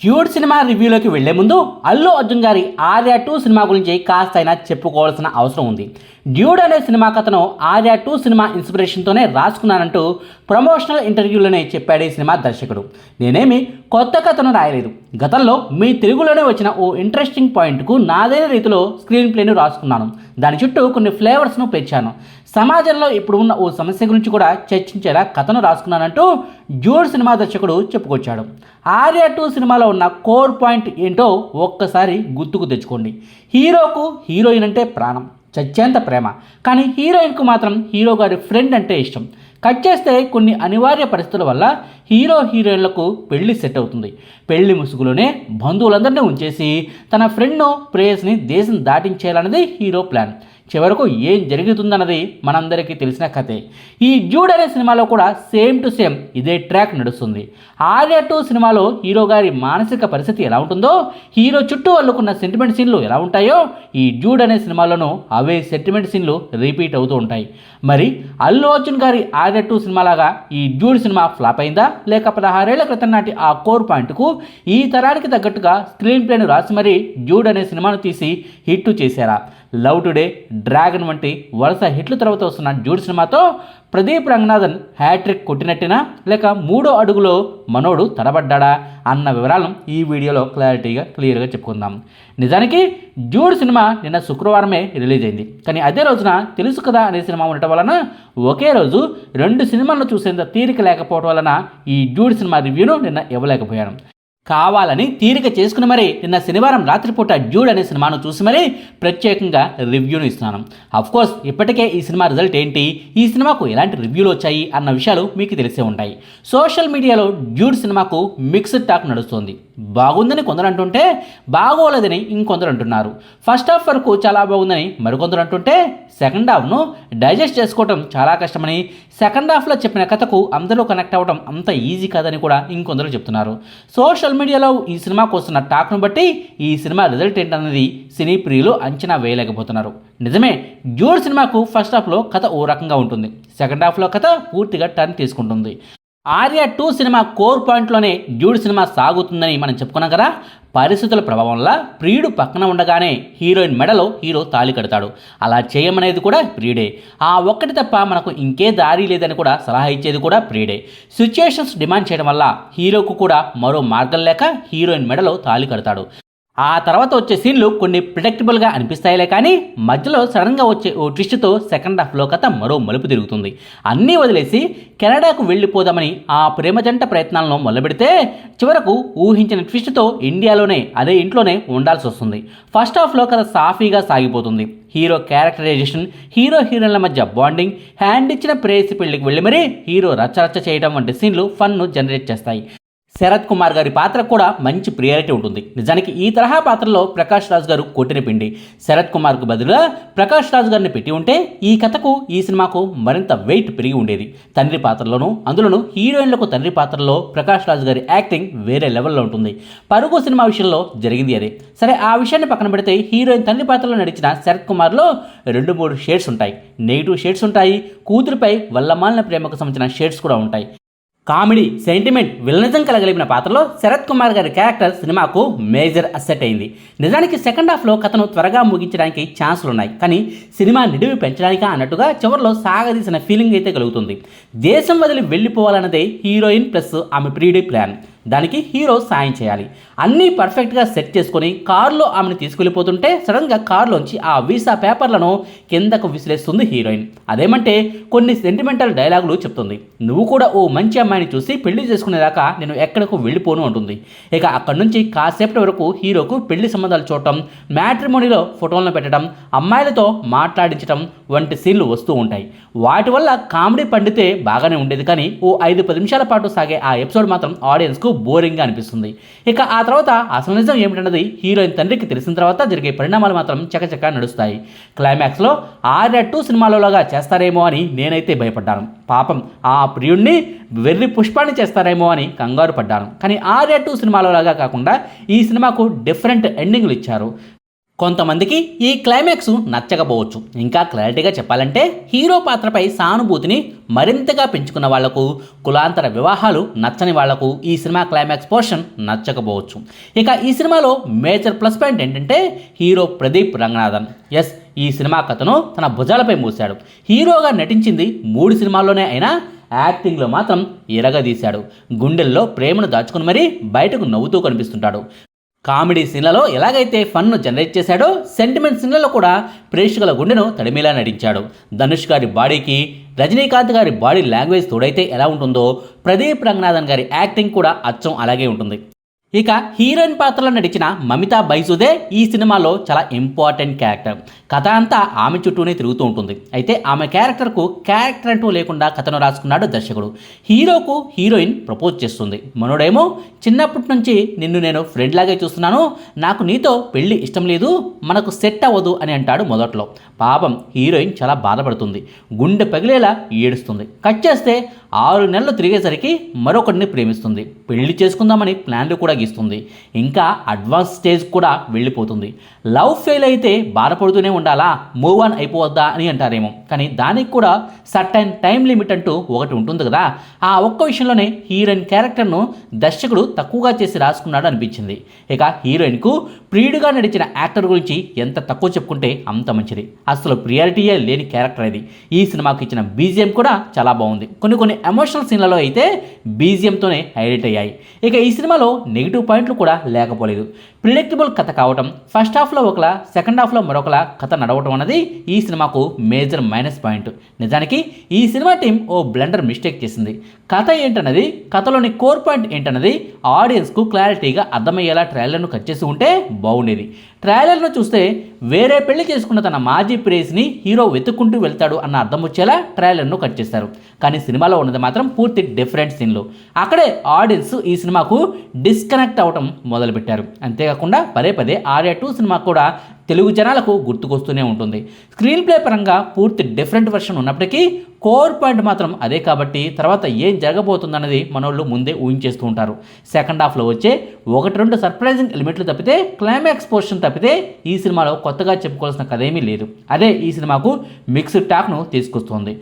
Dude cinema రివ్యూలోకి వెళ్ళే ముందు అల్లు అర్జున్ గారి ఆర్య టూ సినిమా గురించి కాస్త అయినా చెప్పుకోవాల్సిన అవసరం ఉంది. డ్యూడ్ అనే సినిమా కథను ఆర్య టూ సినిమా ఇన్స్పిరేషన్తోనే రాసుకున్నానంటూ ప్రమోషనల్ ఇంటర్వ్యూలోనే చెప్పాడు ఈ సినిమా దర్శకుడు. నేనేమి కొత్త కథను రాయలేదు. గతంలో మీ తెలుగులోనే వచ్చిన ఓ ఇంట్రెస్టింగ్ పాయింట్కు నాదైన రీతిలో స్క్రీన్ ప్లేను రాసుకున్నాను. దాని చుట్టూ కొన్ని ఫ్లేవర్స్ను పెంచాను సమాజంలో ఇప్పుడు ఉన్న ఓ సమస్య గురించి కూడా చర్చించేలా కథను రాసుకున్నానంటూ డ్యూడ్ సినిమా దర్శకుడు చెప్పుకొచ్చాడు. ఆర్య టూ సినిమాలో ఉన్న కోర్ పాయింట్ ఏంటో ఒక్కసారి గుర్తుకు తెచ్చుకోండి. హీరోకు హీరోయిన్ అంటే ప్రాణం. చచ్చేంత ప్రేమ. కానీ హీరోయిన్కు మాత్రం హీరో గారి ఫ్రెండ్ అంటే ఇష్టం. కట్ చేస్తే కొన్ని అనివార్య పరిస్థితుల వల్ల హీరో హీరోయిన్లకు పెళ్ళి సెట్ అవుతుంది. పెళ్ళి ముసుగులోనే బంధువులందరినీ ఉంచేసి తన ఫ్రెండ్ను ప్రేయస్ని దేశం దాటించేయాలన్నది హీరో ప్లాన్. చివరకు ఏం జరుగుతుందన్నది మనందరికీ తెలిసిన కథే. ఈ జూడ్ అనే సినిమాలో కూడా సేమ్ టు సేమ్ ఇదే ట్రాక్ నడుస్తుంది. ఆర్య టూ సినిమాలో హీరో గారి మానసిక పరిస్థితి ఎలా ఉంటుందో హీరో చుట్టూ అల్లుకున్న సెంటిమెంట్ సీన్లు ఎలా ఉంటాయో ఈ జూడ్ అనే సినిమాలోనూ అవే సెంటిమెంట్ సీన్లు రిపీట్ అవుతూ ఉంటాయి. మరి అల్లు అర్జున్ గారి ఆర్య టూ సినిమాలాగా ఈ జూడ్ సినిమా ఫ్లాప్ అయిందా? లేక పదహారేళ్ళ క్రితం నాటి ఆ కోర్ పాయింట్కు ఈ తరానికి తగ్గట్టుగా స్క్రీన్ ప్లేను రాసి మరీ జూడ్ అనే సినిమాను తీసి హిట్ చేశారా? లవ్ టుడే డ్రాగన్ వంటి వరుస హిట్ల తర్వాత వస్తున్న జూడ్ సినిమాతో ప్రదీప్ రంగనాథన్ హ్యాట్రిక్ కొట్టినట్టినా? లేక మూడో అడుగులో మనోడు తడబడ్డా అన్న వివరాలను ఈ వీడియోలో క్లారిటీగా క్లియర్గా చెప్పుకుందాం. నిజానికి జూడ్ సినిమా నిన్న శుక్రవారమే రిలీజ్ అయింది. కానీ అదే రోజున తెలుసు కదా అనే సినిమా ఉండటం వలన ఒకే రోజు రెండు సినిమాలను చూసేంత తీరిక లేకపోవడం వలన ఈ జూడ్ సినిమా రివ్యూను నిన్న ఇవ్వలేకపోయాను. కావాలని తీరిక చేసుకుని మరి. నిన్న శనివారం రాత్రిపూట డ్యూడ్ అనే సినిమాను చూసి మరీ ప్రత్యేకంగా రివ్యూను ఇస్తున్నాను. కోర్స్ ఇప్పటికే ఈ సినిమా రిజల్ట్ ఏంటి? ఈ సినిమాకు ఎలాంటి రివ్యూలు వచ్చాయి అన్న విషయాలు మీకు తెలిసే ఉంటాయి. సోషల్ మీడియాలో డ్యూడ్ సినిమాకు మిక్స్డ్ టాక్ నడుస్తుంది. బాగుందని కొందరు అంటుంటే బాగోలేదని ఇంకొందరు అంటున్నారు. ఫస్ట్ హాఫ్ వరకు చాలా బాగుందని మరికొందరు అంటుంటే సెకండ్ హాఫ్ను డైజెస్ట్ చేసుకోవడం చాలా కష్టమని సెకండ్ హాఫ్లో చెప్పిన కథకు అందరూ కనెక్ట్ అవ్వడం అంత ఈజీ కాదని కూడా ఇంకొందరు చెప్తున్నారు. సోషల్ మీడియాలో ఈ సినిమాకు వస్తున్న టాక్ను బట్టి ఈ సినిమా రిజల్ట్ ఏంటన్నది సినీ ప్రియులు అంచనా వేయలేకపోతున్నారు. నిజమే డ్యూడ్ సినిమాకు ఫస్ట్ హాఫ్లో కథ ఓ రకంగా ఉంటుంది. సెకండ్ హాఫ్లో కథ పూర్తిగా టర్న్ తీసుకుంటుంది. ఆర్య టూ సినిమా కోర్ పాయింట్లోనే డ్యూడ్ సినిమా సాగుతుందని మనం చెప్పుకున్నాం కదా. పరిస్థితుల ప్రభావం వల్ల ప్రియుడు పక్కన ఉండగానే హీరోయిన్ మెడలో హీరో తాళి కడతాడు. అలా చేయమనేది కూడా ప్రియుడే. ఆ ఒక్కటి తప్ప మనకు ఇంకే దారి లేదని కూడా సలహా ఇచ్చేది కూడా ప్రియుడే. సిచ్యుయేషన్స్ డిమాండ్ చేయడం వల్ల హీరోకు కూడా మరో మార్గం లేక హీరోయిన్ మెడలో తాళి కడతాడు. ఆ తర్వాత వచ్చే సీన్లు కొన్ని ప్రిడక్టబుల్గా అనిపిస్తాయిలే కానీ మధ్యలో సడన్గా వచ్చే ఓ ట్విస్ట్తో సెకండ్ హాఫ్లో కథ మరో మలుపు తిరుగుతుంది. అన్నీ వదిలేసి కెనడాకు వెళ్ళిపోదామని ఆ ప్రేమ జంట ప్రయత్నాలను మొదలుపెడితే చివరకు ఊహించిన ట్విస్ట్తో ఇండియాలోనే అదే ఇంట్లోనే ఉండాల్సి వస్తుంది. ఫస్ట్ హాఫ్లో కథ సాఫీగా సాగిపోతుంది. హీరో క్యారెక్టరైజేషన్ హీరో హీరోయిన్ల మధ్య బాండింగ్ హ్యాండ్ ఇచ్చిన ప్రేయసి పెళ్ళికి వెళ్ళి మరీ హీరో రచ్చరచ్చ చేయడం వంటి సీన్లు ఫన్ను జనరేట్ చేస్తాయి. శరత్ కుమార్ గారి పాత్ర కూడా మంచి ప్రియారిటీ ఉంటుంది. నిజానికి ఈ తరహా పాత్రలో ప్రకాష్ రాజ్ గారు కొట్టిన పిండి. శరత్ కుమార్కు బదులుగా ప్రకాష్ రాజ్ గారిని పెట్టి ఉంటే ఈ కథకు ఈ సినిమాకు మరింత వెయిట్ పెరిగి ఉండేది. తండ్రి పాత్రలోనూ అందులోనూ హీరోయిన్లకు తండ్రి పాత్రలో ప్రకాష్ రాజ్ గారి యాక్టింగ్ వేరే లెవెల్లో ఉంటుంది. పరుగు సినిమా విషయంలో జరిగింది అదే. సరే ఆ విషయాన్ని పక్కన పెడితే హీరోయిన్ తండ్రి పాత్రలో నడిచిన శరత్ కుమార్లో రెండు మూడు షేడ్స్ ఉంటాయి. నెగిటివ్ షేడ్స్ ఉంటాయి. కూతురుపై వల్లమాలిన ప్రేమకు సంబంధించిన షేడ్స్ కూడా ఉంటాయి. కామెడీ సెంటిమెంట్ విలనిజం కలగలిపిన పాత్రలో శరత్ కుమార్ గారి క్యారెక్టర్ సినిమాకు మేజర్ అసెట్ అయింది. నిజానికి సెకండ్ హాఫ్లో కథను త్వరగా ముగించడానికి ఛాన్సులు ఉన్నాయి కానీ సినిమా నిడివి పెంచడానికా అన్నట్టుగా చివరిలో సాగదీసిన ఫీలింగ్ అయితే కలుగుతుంది. దేశం వదిలి వెళ్ళిపోవాలన్నదే హీరోయిన్ ప్లస్ ఆమె ప్రీడీ ప్లాన్. దానికి హీరో సాయం చేయాలి. అన్నీ పర్ఫెక్ట్గా సెట్ చేసుకొని కారులో ఆమెను తీసుకెళ్ళిపోతుంటే సడన్గా కారులోంచి ఆ వీసా పేపర్లను కిందకు విసిరేస్తుంది హీరోయిన్. అదేమంటే కొన్ని సెంటిమెంటల్ డైలాగులు చెప్తుంది. నువ్వు కూడా ఓ మంచి అమ్మాయిని చూసి పెళ్ళి చేసుకునేదాకా నేను ఎక్కడకు వెళ్ళిపోను అంటుంది. ఇక అక్కడి నుంచి కాసేపటి వరకు హీరోకు పెళ్ళి సంబంధాలు చూడటం మ్యాట్రిమోనీలో ఫోటోలను పెట్టడం అమ్మాయిలతో మాట్లాడించడం వంటి సీన్లు వస్తూ ఉంటాయి. వాటి వల్ల కామెడీ పండితే బాగానే ఉండేది కానీ ఓ ఐదు పది నిమిషాల పాటు సాగే ఆ ఎపిసోడ్ మాత్రం ఆడియన్స్కు బోరింగ్గా అనిపిస్తుంది. ఇక ఆ తర్వాత అసలు నిజం ఏమిటన్నది హీరోయిన్ తండ్రికి తెలిసిన తర్వాత జరిగే పరిణామాలు మాత్రం చకచక నడుస్తాయి. క్లైమాక్స్లో ఆర్య టూ సినిమాలలోగా చేస్తారేమో అని నేనైతే భయపడ్డాను. పాపం ఆ ప్రియుణ్ణి వెర్రి పుష్పాన్ని చేస్తారేమో అని కంగారు పడ్డాను. కానీ ఆర్య టూ సినిమాలలాగా కాకుండా ఈ సినిమాకు డిఫరెంట్ ఎండింగ్లు ఇచ్చారు. కొంతమందికి ఈ క్లైమాక్స్ నచ్చకపోవచ్చు. ఇంకా క్లారిటీగా చెప్పాలంటే హీరో పాత్రపై సానుభూతిని మరింతగా పెంచుకున్న వాళ్ళకు కులాంతర వివాహాలు నచ్చని వాళ్ళకు ఈ సినిమా క్లైమాక్స్ పోర్షన్ నచ్చకపోవచ్చు. ఇక ఈ సినిమాలో మేజర్ ప్లస్ పాయింట్ ఏంటంటే హీరో ప్రదీప్ రంగనాథన్. ఎస్ ఈ సినిమా కథను తన భుజాలపై మూశాడు. హీరోగా నటించింది మూడు సినిమాల్లోనే అయినా యాక్టింగ్లో మాత్రం ఎరగదీశాడు. గుండెల్లో ప్రేమను దాచుకుని మరీ బయటకు నవ్వుతూ కనిపిస్తుంటాడు. కామెడీ సీన్లలో ఎలాగైతే ఫన్ను జనరేట్ చేశాడో సెంటిమెంట్ సీన్లలో కూడా ప్రేక్షకుల గుండెను తడిమేలా నటించాడు ధనుష్ గారి బాడీకి రజనీకాంత్ గారి బాడీ లాంగ్వేజ్ తోడైతే ఎలా ఉంటుందో ప్రదీప్ రంగనాథన్ గారి యాక్టింగ్ కూడా అచ్చం అలాగే ఉంటుంది. ఇక హీరోయిన్ పాత్రలో నటించిన మమితా బైజుదే ఈ సినిమాలో చాలా ఇంపార్టెంట్ క్యారెక్టర్. కథ అంతా ఆమె చుట్టూనే తిరుగుతూ ఉంటుంది. అయితే ఆమె క్యారెక్టర్కు క్యారెక్టర్ అంటూ లేకుండా కథను రాసుకున్నాడు దర్శకుడు. హీరోకు హీరోయిన్ ప్రపోజ్ చేస్తుంది. మనోడేమో చిన్నప్పటి నుంచి నిన్ను నేను ఫ్రెండ్ లాగే చూస్తున్నాను. నాకు నీతో పెళ్ళి ఇష్టం లేదు. మనకు సెట్ అవ్వదు అని అంటాడు మొదట్లో. పాపం హీరోయిన్ చాలా బాధపడుతుంది. గుండె పగిలేలా ఏడుస్తుంది. కట్ చేస్తే ఆరు నెలలు తిరిగేసరికి మరొకరిని ప్రేమిస్తుంది. పెళ్ళి చేసుకుందామని ప్లాన్లు కూడా గీస్తుంది. ఇంకా అడ్వాన్స్ స్టేజ్ కూడా వెళ్ళిపోతుంది. లవ్ ఫెయిల్ అయితే బాధపడుతూనే ఉండాలా? మూవ్ ఆన్ అయిపోవద్దా అని అంటారేమో. కానీ దానికి కూడా సర్టైన్ టైం లిమిట్ అంటూ ఒకటి ఉంటుంది కదా. ఆ ఒక్క విషయంలోనే హీరోయిన్ క్యారెక్టర్ను దర్శకుడు తక్కువగా చేసి రాసుకున్నాడు అనిపించింది. ఇక హీరోయిన్కు ప్రియుడిగా నడిచిన యాక్టర్ గురించి ఎంత తక్కువ చెప్పుకుంటే అంత మంచిది. అసలు ప్రియారిటీయే లేని క్యారెక్టర్ ఇది. ఈ సినిమాకు ఇచ్చిన బీజిఎం కూడా చాలా బాగుంది. కొన్ని కొన్ని ఎమోషనల్ సీన్లలో అయితే బీజిఎంతోనే హైలైట్ అయ్యాయి. ఇక ఈ సినిమాలో నెగిటివ్ పాయింట్లు కూడా లేకపోలేదు. ప్రిడిక్టబుల్ కథ కావటం. ఫస్ట్ హాఫ్లో ఒకలా సెకండ్ హాఫ్లో మరొకలా కథ నడవటం అన్నది ఈ సినిమాకు మేజర్ మైనస్ పాయింట్ నిజానికి ఈ సినిమా టీం ఓ బ్లెండర్ మిస్టేక్ చేసింది. కథ ఏంటన్నది కథలోని కోర్ పాయింట్ ఏంటన్నది ఆడియన్స్కు క్లారిటీగా అర్థమయ్యేలా ట్రైలర్ను కట్ చేసి ఉంటే బాగుండేది. ట్రైలర్ను చూస్తే వేరే పెళ్ళి చేసుకున్న తన మాజీ ప్రేస్ని హీరో వెతుక్కుంటూ వెళ్తాడు అన్న అర్థం వచ్చేలా ట్రైలర్ను కట్ చేశారు కానీ సినిమాలో ఉన్నది మాత్రం పూర్తి డిఫరెంట్ సీన్లు అక్కడే ఆడియన్స్ ఈ సినిమాకు డిస్కనెక్ట్ అవటం మొదలుపెట్టారు. అంతే అంతేకాకుండా పదే పదే ఆర్యా టూ సినిమా కూడా తెలుగు జనాలకు గుర్తుకొస్తూనే ఉంటుంది. స్క్రీన్ ప్లే పరంగా పూర్తి డిఫరెంట్ వెర్షన్ ఉన్నప్పటికీ కోర్ పాయింట్ మాత్రం అదే కాబట్టి తర్వాత ఏం జరగబోతుందన్నది మనోళ్ళు ముందే ఊహించేస్తూ ఉంటారు. సెకండ్ హాఫ్లో వచ్చే ఒకటి రెండు సర్ప్రైజింగ్ ఎలిమెంట్లు తప్పితే క్లైమాక్స్ పోర్షన్ తప్పితే ఈ సినిమాలో కొత్తగా చెప్పుకోవాల్సిన కథ ఏమీ లేదు. అదే ఈ సినిమాకు మిక్స్డ్ టాక్ను తీసుకొస్తుంది.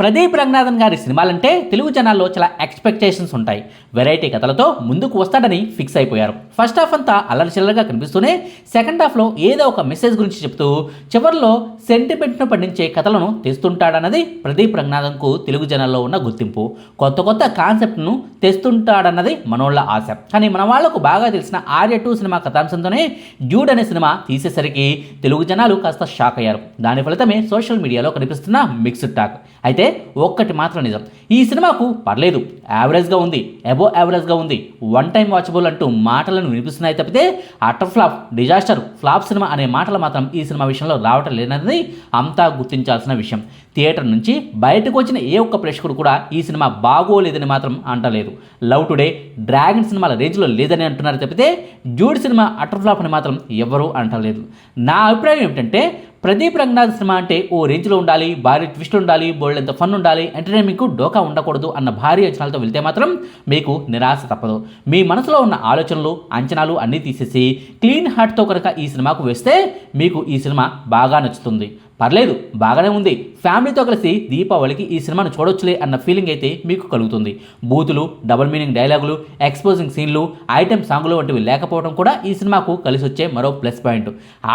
ప్రదీప్ రంగనాథన్ గారి సినిమాలంటే తెలుగు జనాల్లో చాలా ఎక్స్పెక్టేషన్స్ ఉంటాయి. వెరైటీ కథలతో ముందుకు వస్తాడని ఫిక్స్ అయిపోయారు. ఫస్ట్ హాఫ్ అంతా అల్లరిచిల్లరగా కనిపిస్తూనే సెకండ్ హాఫ్లో ఏదో ఒక మెసేజ్ గురించి చెప్తూ చివరిలో సెంటిమెంట్ను పండించే కథలను తెస్తుంటాడన్నది ప్రదీప్ రంగనాథన్కు తెలుగు జనాల్లో ఉన్న గుర్తింపు. కొత్త కొత్త కాన్సెప్ట్ను తెస్తుంటాడన్నది మనోళ్ళ ఆశ. కానీ మన వాళ్ళకు బాగా తెలిసిన ఆర్య టూ సినిమా కథాంశంతోనే డ్యూడ్ అనే సినిమా తీసేసరికి తెలుగు జనాలు కాస్త షాక్ అయ్యారు. దాని ఫలితమే సోషల్ మీడియాలో కనిపిస్తున్న మిక్స్డ్ టాక్ అయితే ఒక్కటి మాత్రం నిజం. ఈ సినిమాకు పర్లేదు యావరేజ్గా ఉంది అబో యావరేజ్గా ఉంది వన్ టైం వాచబుల్ అంటూ మాటలను వినిపిస్తున్నాయి తప్పితే utter flop disaster flop cinema అనే మాటలు మాత్రం ఈ సినిమా విషయంలో రావటం లేనది అంతా గుర్తించాల్సిన విషయం. థియేటర్ నుంచి బయటకు వచ్చిన ఏ ఒక్క ప్రేక్షకుడు కూడా ఈ సినిమా బాగోలేదని మాత్రం అంటలేదు. లవ్ టుడే డ్రాగన్ సినిమాల రేంజ్లో లేదని అంటున్నారు తప్పితే జూడ్ సినిమా అటర్ ఫ్లాప్ అని మాత్రం ఎవరూ అంటలేదు. నా అభిప్రాయం ఏమిటంటే ప్రదీప్ రంగనాథ్ సినిమా అంటే ఓ రేంజ్లో ఉండాలి భారీ ట్విస్ట్ ఉండాలి బోల్డెంత ఫన్ ఉండాలి ఎంటర్టైన్మెంట్కు డోకా ఉండకూడదు అన్న భారీ అంచనాలతో వెళ్తే మాత్రం మీకు నిరాశ తప్పదు. మీ మనసులో ఉన్న ఆలోచనలు అంచనాలు అన్నీ తీసేసి క్లీన్ హార్ట్తో కనుక ఈ సినిమాకు వేస్తే మీకు ఈ సినిమా బాగా నచ్చుతుంది. పర్లేదు బాగానే ఉంది. ఫ్యామిలీతో కలిసి దీపావళికి ఈ సినిమాను చూడొచ్చులే అన్న ఫీలింగ్ అయితే మీకు కలుగుతుంది. బూతులు డబుల్ మీనింగ్ డైలాగులు ఎక్స్పోజింగ్ సీన్లు ఐటెం సాంగ్లు వంటివి లేకపోవడం కూడా ఈ సినిమాకు కలిసి వచ్చే మరో plus point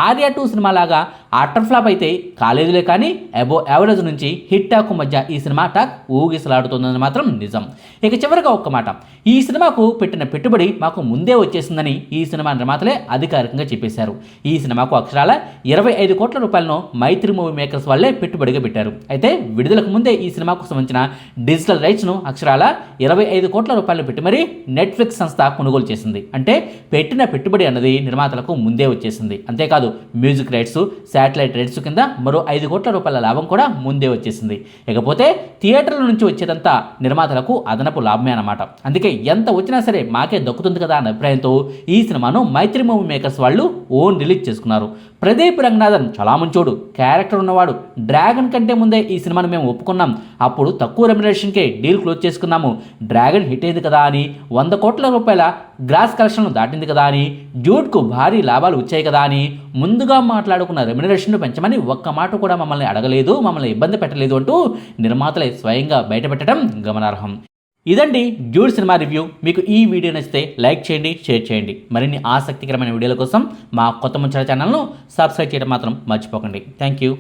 Arya two cinema లాగా అటర్ ఫ్లాప్ అయితే కాలేజీలే కానీ అబో యావరేజ్ నుంచి హిట్ టాక్ మధ్య ఈ సినిమా టాక్ ఊగిసలాడుతుందని మాత్రం నిజం. ఇక చివరిగా ఒక్క మాట. ఈ సినిమాకు పెట్టిన పెట్టుబడి మాకు ముందే వచ్చేసిందని ఈ సినిమా నిర్మాతలే అధికారికంగా చెప్పేశారు. ఈ సినిమాకు అక్షరాల ఇరవై ఐదు కోట్ల రూపాయలను మైత్రి మూవీ మేకర్స్ వాళ్ళే పెట్టుబడిగా పెట్టారు. అయితే విడుదలకు ముందే ఈ సినిమాకు సంబంధించిన డిజిటల్ రైట్స్ను అక్షరాల ఇరవై ఐదు కోట్ల రూపాయలు పెట్టి మరీ నెట్ఫ్లిక్స్ సంస్థ కొనుగోలు చేసింది. అంటే పెట్టిన పెట్టుబడి అన్నది నిర్మాతలకు ముందే వచ్చేసింది. అంతేకాదు మ్యూజిక్ రైట్స్ శాటిలైట్ రైట్స్ కింద మరో ఐదు కోట్ల రూపాయల లాభం కూడా ముందే వచ్చేసింది. ఇకపోతే థియేటర్ల నుంచి వచ్చేదంతా నిర్మాతలకు అదనపు లాభమే అన్నమాట. అందుకే ఎంత వచ్చినా సరే మాకే దక్కుతుంది కదా అన్న అభిప్రాయంతో ఈ సినిమాను మైత్రి మూవీ మేకర్స్ వాళ్ళు ఓన్ రిలీజ్ చేసుకున్నారు. ప్రదీప్ రంగనాథన్ చాలా మంచోడు క్యారెక్టర్ క్యారెక్టర్ ఉన్నవాడు డ్రాగన్ కంటే ముందే ఈ సినిమాను మేము ఒప్పుకున్నాం. అప్పుడు తక్కువ రెమ్యునరేషన్కే డీల్ క్లోజ్ చేసుకున్నాము. డ్రాగన్ హిట్ అయింది కదా అని వంద కోట్ల రూపాయల గ్రాస్ కలెక్షన్లు దాటింది కదా అని డ్యూట్కు భారీ లాభాలు వచ్చాయి కదా అని ముందుగా మాట్లాడుకున్న రెమ్యునరేషన్ను పెంచమని ఒక్క మాట కూడా మమ్మల్ని అడగలేదు మమ్మల్ని ఇబ్బంది పెట్టలేదు అంటూ నిర్మాతలే స్వయంగా బయటపెట్టడం గమనార్హం. ఇదండి డ్యూడ్ సినిమా రివ్యూ. మీకు ఈ వీడియో నచ్చితే లైక్ చేయండి షేర్ చేయండి. మరిన్ని ఆసక్తికరమైన వీడియోల కోసం మా కొత్త ముచ్చట ఛానల్ను సబ్స్క్రైబ్ చేయడం మాత్రం మర్చిపోకండి. Thank you.